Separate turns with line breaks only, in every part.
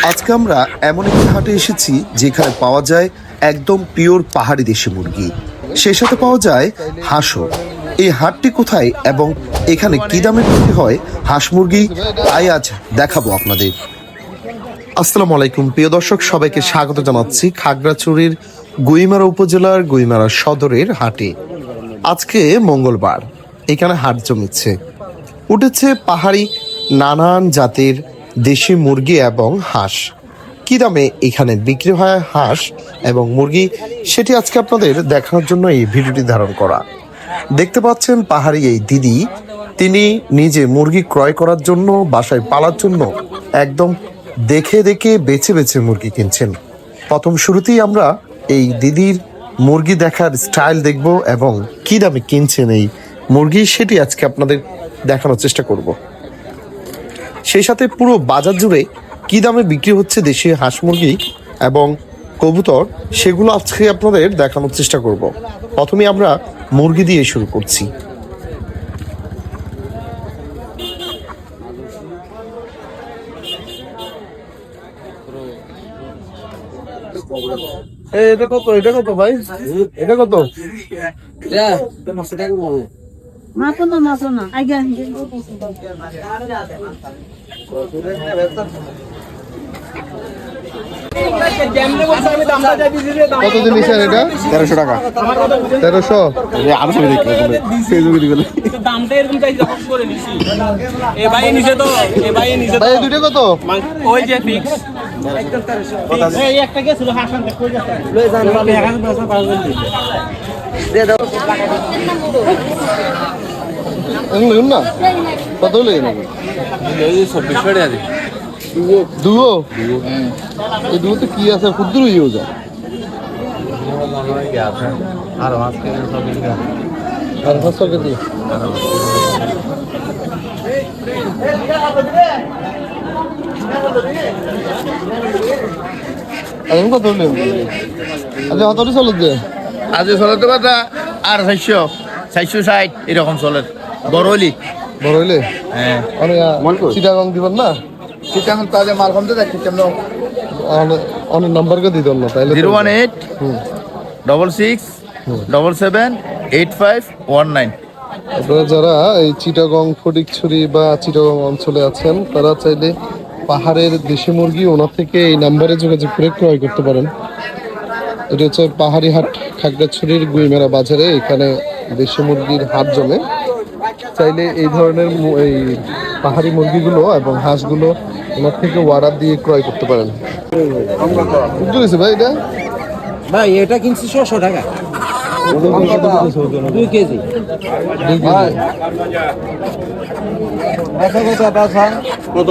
আজকে আমরা এমন একটি হাটে এসেছি যেখানে পাওয়া যায় একদম পিওর পাহাড়ি দেশি মুরগি। সেই সাথে পাওয়া যায় হাঁসও। এই হাটটি কোথায় এবং এখানে কি দামে বিক্রি হয় হাঁস মুরগি, তাই আজ দেখাবো আপনাদের। আসসালামু আলাইকুম। প্রিয় দর্শক, সবাইকে স্বাগত জানাচ্ছি খাগড়াছড়ির গুইমারা উপজেলার গুইমারা সদরের হাটে। আজকে মঙ্গলবার। এখানে হাট জমেছে। উঠেছে পাহাড়ি নানান জাতের দেশি মুরগি এবং হাঁস। কি দামে এখানে বিক্রি হয় হাঁস এবং মুরগি? সেটি আজকে আপনাদের দেখানোর জন্য এই ভিডিওটি ধারণ করা। দেখতে পাচ্ছেন পাহাড়ি এই দিদি। তিনি নিজে মুরগি ক্রয় করার জন্য, বাসায় পালার জন্য একদম দেখে দেখে বেছে বেছে মুরগি কিনছেন। প্রথম শুরুতেই আমরা এই দিদির মুরগি দেখার স্টাইল দেখব এবং কি দামে কিনছেন এই মুরগি, সেটি আজকে আপনাদের দেখানোর চেষ্টা করব। সেই সাথে পুরো বাজার জুড়ে কি দামে বিক্রি হচ্ছে দেশি হাঁস মুরগি এবং কবুতর সেগুলো আজকে আপনাদের দেখানোর চেষ্টা করব। প্রথমে আমরা মুরগি দিয়ে শুরু করছি। এটা কত? এটা কত ভাই? এটা কত?
মাপো না মাপো না আগে
কত দিন নিছেন এটা? তেরোশো টাকা। তেরোশো? আরও ছবি দেখতে
দামটা এরকম চাই যখন করে নিছি। এ ভাই নিচে তো এ ভাই নিচে
ভাই দুটো কত?
ওই যে ফিক্স একটা গেছিল হাসান কই যাচ্ছে লই যান। পাওয়া গেল
এগুলো না? কত হলো দুও এই দুটো কি আছে? ক্ষুদ্র ইয়ে যায় আর কেজি এখন কত আচ্ছা কত চলো যে
আজ চলতে কথা আর চারশো চারশো ষাট এরকম চলে। বড় হলি
বড় হইলে
হ্যাঁ
চিটাগং দিবেন না?
চিটাং তাহলে মাল কমতে দেখছি কেমন?
অনেক- নাম্বারকে দিত না তাইলে
zero one eight double six double seven eight five one nine.
আপনারা যারা এই চিটাগং ফটিকছড়ি বা চিটাগং অঞ্চলে আছেন তারা চাইলে পাহাড়ের দেশি মুরগি ওনার থেকে এই নাম্বারে যোগাযোগ করে ক্রয় করতে পারেন। এটা হচ্ছে পাহাড়ি হাট খাগড়াছড়ির গুইমেরা বাজারে এখানে দেশি মুরগির হাট জমে। চাইলে এই ধরনের এই পাহাড়ি মুরগিগুলো এবং হাঁসগুলো ওনার থেকে অর্ডার দিয়ে ক্রয় করতে পারেন। বুঝতে ভাই এটা?
ভাই এটা কিনছি 600 টাকা।
দুই কেজি।
কত?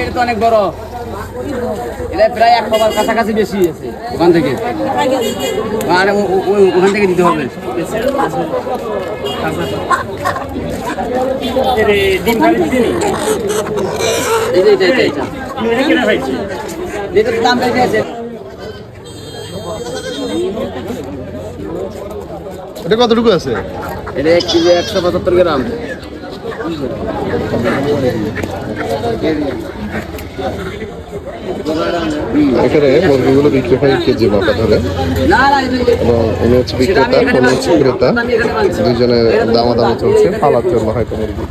এটা তো অনেক বড়। এটা প্রায় এক কাছাকাছি বেশি আছে ওখান থেকে। ওখান থেকে দিতে হবে। এটা দাম বেশি আছে।
এটা কতটুকু আছে?
এটা এক কেজি একশো পঁচাত্তর গ্রাম।
এখানে মুরগিগুলো বিক্রি হয় কেজি মাপা ধরে এবং উনি হচ্ছে বিক্রেতা, উনি হচ্ছে ক্রেতা। দুজনে দামাদামি চলছে, পালার জন্য হয়তো মুরগি